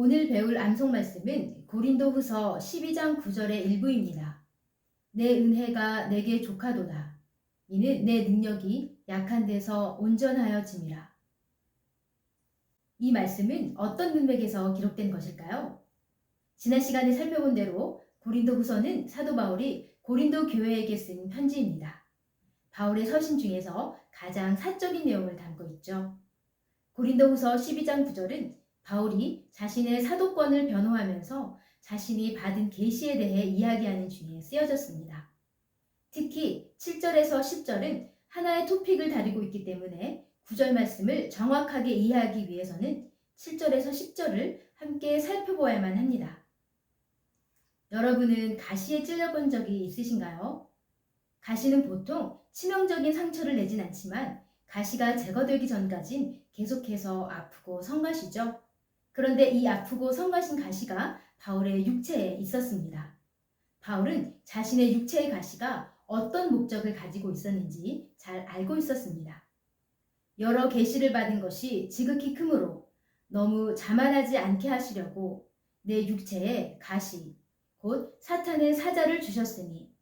오늘 배울 암송 말씀은 고린도후서 12장 9절의 일부입니다. 내 은혜가 내게 족하도다. 이는 내 능력이 약한 데서 온전하여짐이라. 이 말씀은 어떤 문맥에서 기록된 것일까요? 지난 시간에 살펴본 대로 고린도후서는 사도 바울이 고린도 교회에게 쓴 편지입니다. 바울의 서신 중에서 가장 사적인 내용을 담고 있죠. 고린도후서 12장 9절은 바울이 자신의 사도권을 변호하면서 자신이 받은 계시에 대해 이야기하는 중에 쓰여졌습니다. 특히 7절에서 10절은 하나의 토픽을 다루고 있기 때문에 9절 말씀을 정확하게 이해하기 위해서는 7절에서 10절을 함께 살펴보아야만 합니다. 여러분은 가시에 찔려본 적이 있으신가요? 가시는 보통 치명적인 상처를 내진 않지만 가시가 제거되기 전까진 계속해서 아프고 성가시죠. 그런데 이 아프고 성가신 가시가 바울의 육체에 있었습니다. 바울은 자신의 육체의 가시가 어떤 목적을 가지고 있었는지 잘 알고 있었습니다. 여러 계시를 받은 것이 지극히 크므로 너무 자만하지 않게 하시려고 내 육체에 가시, 곧 사탄의 사자를 주셨으니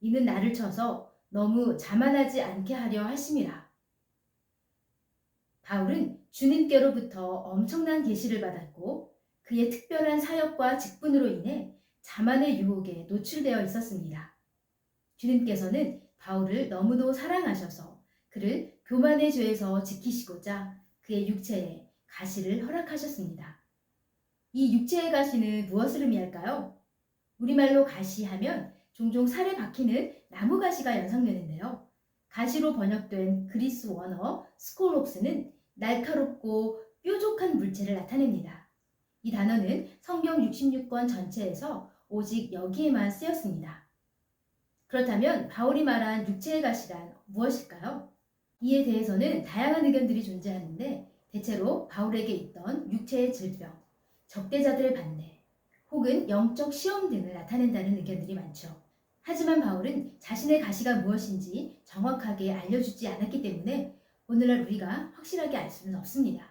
이는 나를 쳐서 너무 자만하지 않게 하려 하심이라. 바울은 주님께로부터 엄청난 계시를 받았고 그의 특별한 사역과 직분으로 인해 자만의 유혹에 노출되어 있었습니다. 주님께서는 바울을 너무도 사랑하셔서 그를 교만의 죄에서 지키시고자 그의 육체에 가시를 허락하셨습니다. 이 육체의 가시는 무엇을 의미할까요? 우리말로 가시하면 종종 살에 박히는 나무 가시가 연상되는데요. 가시로 번역된 그리스 원어 스콜롭스는 날카롭고 뾰족한 물체를 나타냅니다. 이 단어는 성경 66권 전체에서 오직 여기에만 쓰였습니다. 그렇다면 바울이 말한 육체의 가시란 무엇일까요? 이에 대해서는 다양한 의견들이 존재하는데 대체로 바울에게 있던 육체의 질병, 적대자들의 반대, 혹은 영적 시험 등을 나타낸다는 의견들이 많죠. 하지만 바울은 자신의 가시가 무엇인지 정확하게 알려주지 않았기 때문에 오늘날 우리가 확실하게 알 수는 없습니다.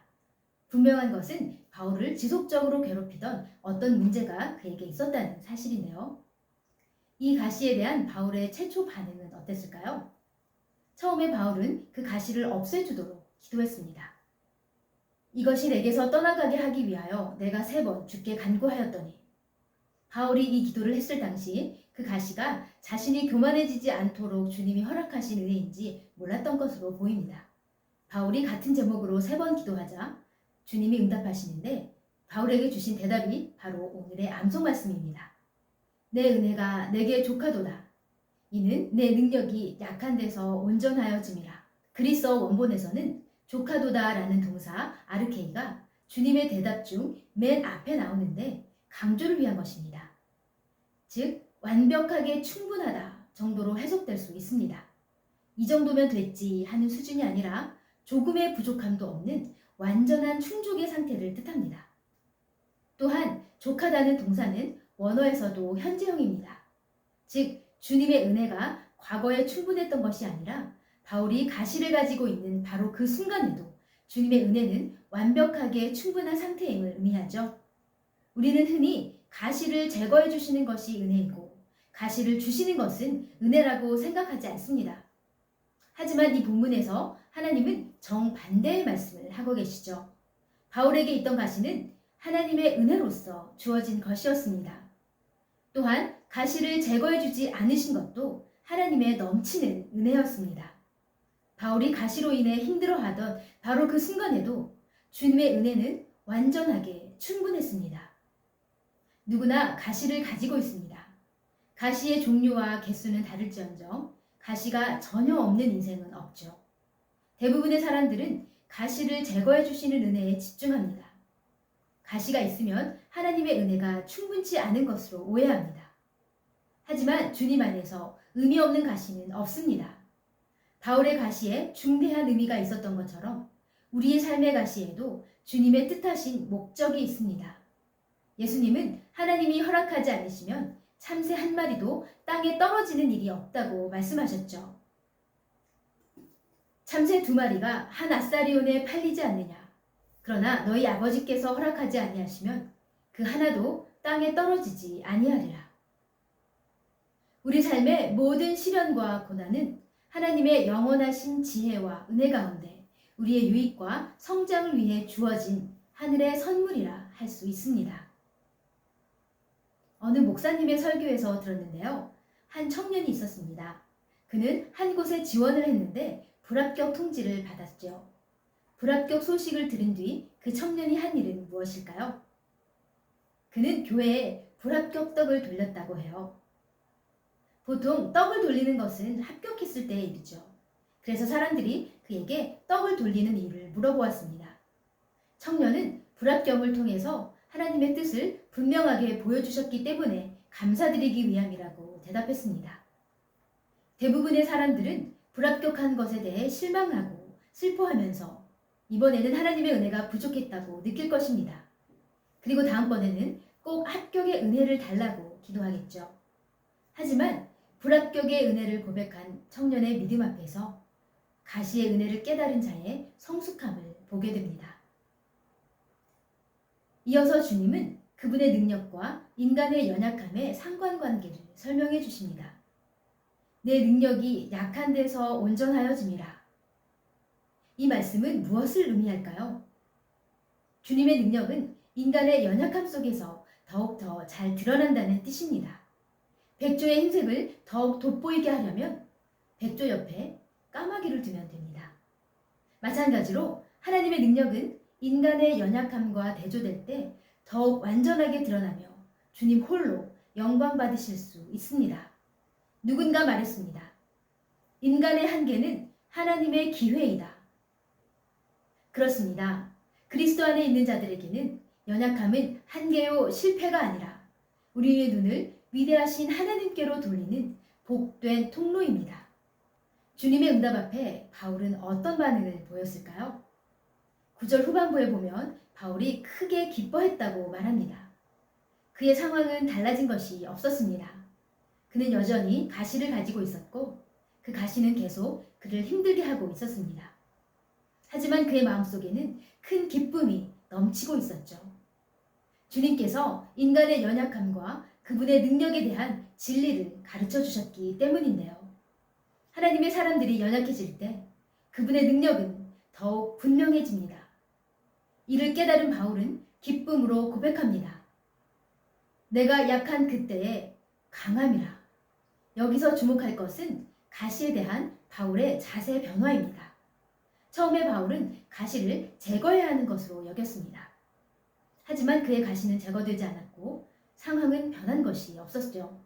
분명한 것은 바울을 지속적으로 괴롭히던 어떤 문제가 그에게 있었다는 사실이네요. 이 가시에 대한 바울의 최초 반응은 어땠을까요? 처음에 바울은 그 가시를 없애주도록 기도했습니다. 이것이 내게서 떠나가게 하기 위하여 내가 세 번 죽게 간구하였더니 바울이 이 기도를 했을 당시 그 가시가 자신이 교만해지지 않도록 주님이 허락하신 은혜인지 몰랐던 것으로 보입니다. 바울이 같은 제목으로 세 번 기도하자 주님이 응답하시는데 바울에게 주신 대답이 바로 오늘의 암송 말씀입니다. 내 은혜가 내게 족하도다. 이는 내 능력이 약한 데서 온전하여짐이라. 그리스어 원본에서는 족하도다라는 동사 아르케이가 주님의 대답 중 맨 앞에 나오는데 강조를 위한 것입니다. 즉 완벽하게 충분하다 정도로 해석될 수 있습니다. 이 정도면 됐지 하는 수준이 아니라 조금의 부족함도 없는 완전한 충족의 상태를 뜻합니다. 또한 족하다는 동사는 원어에서도 현재형입니다. 즉 주님의 은혜가 과거에 충분했던 것이 아니라 바울이 가시를 가지고 있는 바로 그 순간에도 주님의 은혜는 완벽하게 충분한 상태임을 의미하죠. 우리는 흔히 가시를 제거해 주시는 것이 은혜이고 가시를 주시는 것은 은혜라고 생각하지 않습니다. 하지만 이 본문에서 하나님은 정반대의 말씀을 하고 계시죠. 바울에게 있던 가시는 하나님의 은혜로서 주어진 것이었습니다. 또한 가시를 제거해 주지 않으신 것도 하나님의 넘치는 은혜였습니다. 바울이 가시로 인해 힘들어하던 바로 그 순간에도 주님의 은혜는 완전하게 충분했습니다. 누구나 가시를 가지고 있습니다. 가시의 종류와 개수는 다를지언정 가시가 전혀 없는 인생은 없죠. 대부분의 사람들은 가시를 제거해 주시는 은혜에 집중합니다. 가시가 있으면 하나님의 은혜가 충분치 않은 것으로 오해합니다. 하지만 주님 안에서 의미 없는 가시는 없습니다. 바울의 가시에 중대한 의미가 있었던 것처럼 우리의 삶의 가시에도 주님의 뜻하신 목적이 있습니다. 예수님은 하나님이 허락하지 않으시면 참새 한 마리도 땅에 떨어지는 일이 없다고 말씀하셨죠. 참새 두 마리가 한 아사리온에 팔리지 않느냐. 그러나 너희 아버지께서 허락하지 아니하시면 그 하나도 땅에 떨어지지 아니하리라. 우리 삶의 모든 시련과 고난은 하나님의 영원하신 지혜와 은혜 가운데 우리의 유익과 성장을 위해 주어진 하늘의 선물이라 할 수 있습니다. 어느 목사님의 설교에서 들었는데요. 한 청년이 있었습니다. 그는 한 곳에 지원을 했는데 불합격 통지를 받았죠. 불합격 소식을 들은 뒤 그 청년이 한 일은 무엇일까요? 그는 교회에 불합격 떡을 돌렸다고 해요. 보통 떡을 돌리는 것은 합격했을 때의 일이죠. 그래서 사람들이 그에게 떡을 돌리는 이유를 물어보았습니다. 청년은 불합격을 통해서 하나님의 뜻을 분명하게 보여주셨기 때문에 감사드리기 위함이라고 대답했습니다. 대부분의 사람들은 불합격한 것에 대해 실망하고 슬퍼하면서 이번에는 하나님의 은혜가 부족했다고 느낄 것입니다. 그리고 다음번에는 꼭 합격의 은혜를 달라고 기도하겠죠. 하지만 불합격의 은혜를 고백한 청년의 믿음 앞에서 가시의 은혜를 깨달은 자의 성숙함을 보게 됩니다. 이어서 주님은 그분의 능력과 인간의 연약함의 상관관계를 설명해 주십니다. 내 능력이 약한 데서 온전하여짐이라. 이 말씀은 무엇을 의미할까요? 주님의 능력은 인간의 연약함 속에서 더욱더 잘 드러난다는 뜻입니다. 백조의 흰색을 더욱 돋보이게 하려면 백조 옆에 까마귀를 두면 됩니다. 마찬가지로 하나님의 능력은 인간의 연약함과 대조될 때 더욱 완전하게 드러나며 주님 홀로 영광 받으실 수 있습니다. 누군가 말했습니다. 인간의 한계는 하나님의 기회이다. 그렇습니다. 그리스도 안에 있는 자들에게는 연약함은 한계요 실패가 아니라 우리의 눈을 위대하신 하나님께로 돌리는 복된 통로입니다. 주님의 응답 앞에 바울은 어떤 반응을 보였을까요? 9절 후반부에 보면 바울이 크게 기뻐했다고 말합니다. 그의 상황은 달라진 것이 없었습니다. 그는 여전히 가시를 가지고 있었고 그 가시는 계속 그를 힘들게 하고 있었습니다. 하지만 그의 마음속에는 큰 기쁨이 넘치고 있었죠. 주님께서 인간의 연약함과 그분의 능력에 대한 진리를 가르쳐 주셨기 때문인데요. 하나님의 사람들이 연약해질 때 그분의 능력은 더욱 분명해집니다. 이를 깨달은 바울은 기쁨으로 고백합니다. 내가 약한 그때에 강함이라. 여기서 주목할 것은 가시에 대한 바울의 자세 변화입니다. 처음에 바울은 가시를 제거해야 하는 것으로 여겼습니다. 하지만 그의 가시는 제거되지 않았고 상황은 변한 것이 없었죠.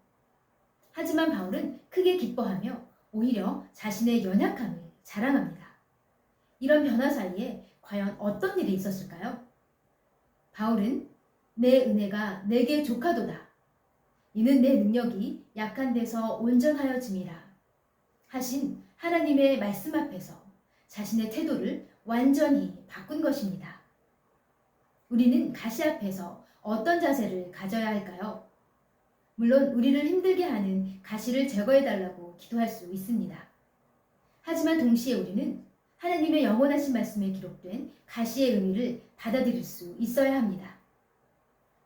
하지만 바울은 크게 기뻐하며 오히려 자신의 연약함을 자랑합니다. 이런 변화 사이에 과연 어떤 일이 있었을까요? 바울은 내 은혜가 내게 조카도다. 이는 내 능력이 약한 데서 온전하여짐이라. 하신 하나님의 말씀 앞에서 자신의 태도를 완전히 바꾼 것입니다. 우리는 가시 앞에서 어떤 자세를 가져야 할까요? 물론 우리를 힘들게 하는 가시를 제거해달라고 기도할 수 있습니다. 하지만 동시에 우리는 하나님의 영원하신 말씀에 기록된 가시의 의미를 받아들일 수 있어야 합니다.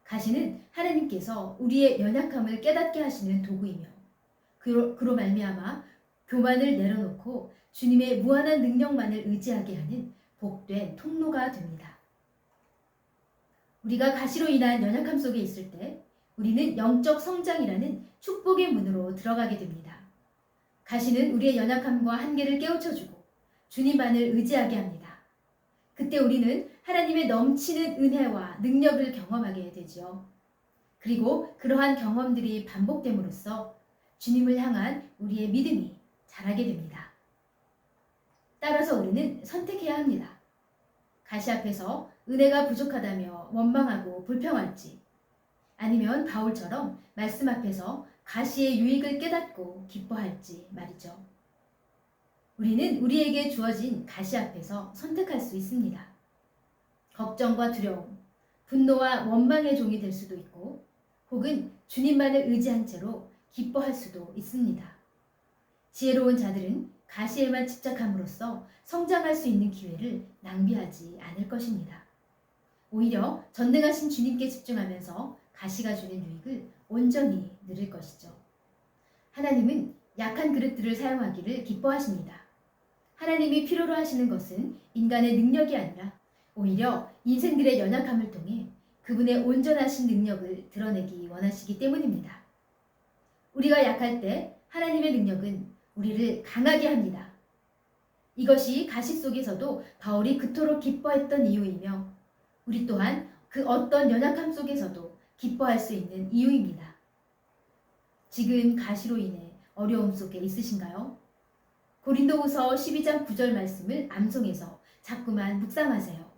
가시는 하나님께서 우리의 연약함을 깨닫게 하시는 도구이며 그로, 그로 말미암아 교만을 내려놓고 주님의 무한한 능력만을 의지하게 하는 복된 통로가 됩니다. 우리가 가시로 인한 연약함 속에 있을 때 우리는 영적 성장이라는 축복의 문으로 들어가게 됩니다. 가시는 우리의 연약함과 한계를 깨우쳐주고 주님만을 의지하게 합니다. 그때 우리는 하나님의 넘치는 은혜와 능력을 경험하게 되지요. 그리고 그러한 경험들이 반복됨으로써 주님을 향한 우리의 믿음이 자라게 됩니다. 따라서 우리는 선택해야 합니다. 가시 앞에서 은혜가 부족하다며 원망하고 불평할지 아니면 바울처럼 말씀 앞에서 가시의 유익을 깨닫고 기뻐할지 말이죠. 우리는 우리에게 주어진 가시 앞에서 선택할 수 있습니다. 걱정과 두려움, 분노와 원망의 종이 될 수도 있고 혹은 주님만을 의지한 채로 기뻐할 수도 있습니다. 지혜로운 자들은 가시에만 집착함으로써 성장할 수 있는 기회를 낭비하지 않을 것입니다. 오히려 전능하신 주님께 집중하면서 가시가 주는 유익을 온전히 누릴 것이죠. 하나님은 약한 그릇들을 사용하기를 기뻐하십니다. 하나님이 필요로 하시는 것은 인간의 능력이 아니라 오히려 인생들의 연약함을 통해 그분의 온전하신 능력을 드러내기 원하시기 때문입니다. 우리가 약할 때 하나님의 능력은 우리를 강하게 합니다. 이것이 가시 속에서도 바울이 그토록 기뻐했던 이유이며 우리 또한 그 어떤 연약함 속에서도 기뻐할 수 있는 이유입니다. 지금 가시로 인해 어려움 속에 있으신가요? 고린도후서 12장 9절 말씀을 암송해서 자꾸만 묵상하세요.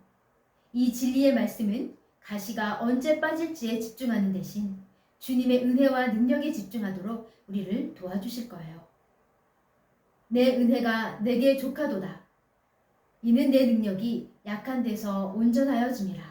이 진리의 말씀은 가시가 언제 빠질지에 집중하는 대신 주님의 은혜와 능력에 집중하도록 우리를 도와주실 거예요. 내 은혜가 내게 족하도다. 이는 내 능력이 약한 데서 온전하여짐이라.